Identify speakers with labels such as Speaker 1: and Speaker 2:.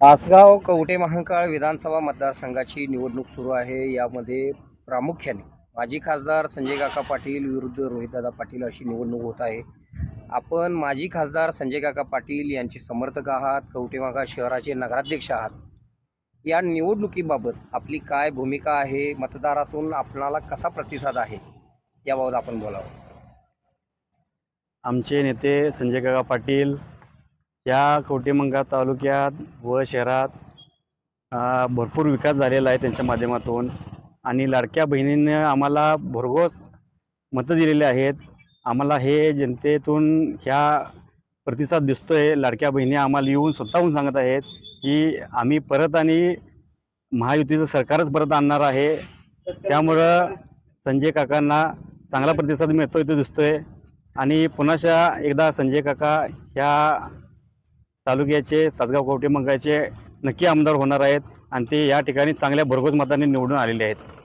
Speaker 1: तासगाव कवटे महांकाळ विधानसभा मतदारसंघाची निवडणूक सुरू आहे. यामध्ये प्रामुख्याने माजी खासदार संजय काका पाटील विरुद्ध रोहितदादा पाटील अशी निवडणूक होत आहे. आपण माजी खासदार संजय काका पाटील यांचे समर्थक आहात कवटे महाकाळ शहराचे नगराध्यक्ष आहात. या निवडणुकीबाबत आपली काय भूमिका आहे? मतदारातून आपणाला कसा प्रतिसाद आहे? याबाबत आपण बोलावं.
Speaker 2: आमचे नेते संजय काका पाटील या कवटेमंगा तालुक्यात व शहरात भरपूर विकास झालेला आहे त्यांच्या माध्यमातून. आणि लाडक्या बहिणींनी आम्हाला भरघोस मतं दिलेली आहेत. आम्हाला हे जनतेतून ह्या प्रतिसाद दिसतो आहे लाडक्या बहिणी आम्हाला येऊन स्वतःहून सांगत आहेत की आम्ही परत आणि महायुतीचं सरकारच परत आणणार आहे. त्यामुळं संजय काकांना चांगला प्रतिसाद मिळतो आहे तिथं दिसतो आहे आणि पुन्हाशा एकदा संजय काका ह्या तालुक्याचे तासगाव कवटे मंगाचे नक्की आमदार होणार आहेत आणि ते या ठिकाणी चांगल्या भरघोस मताने निवडून आलेले आहेत.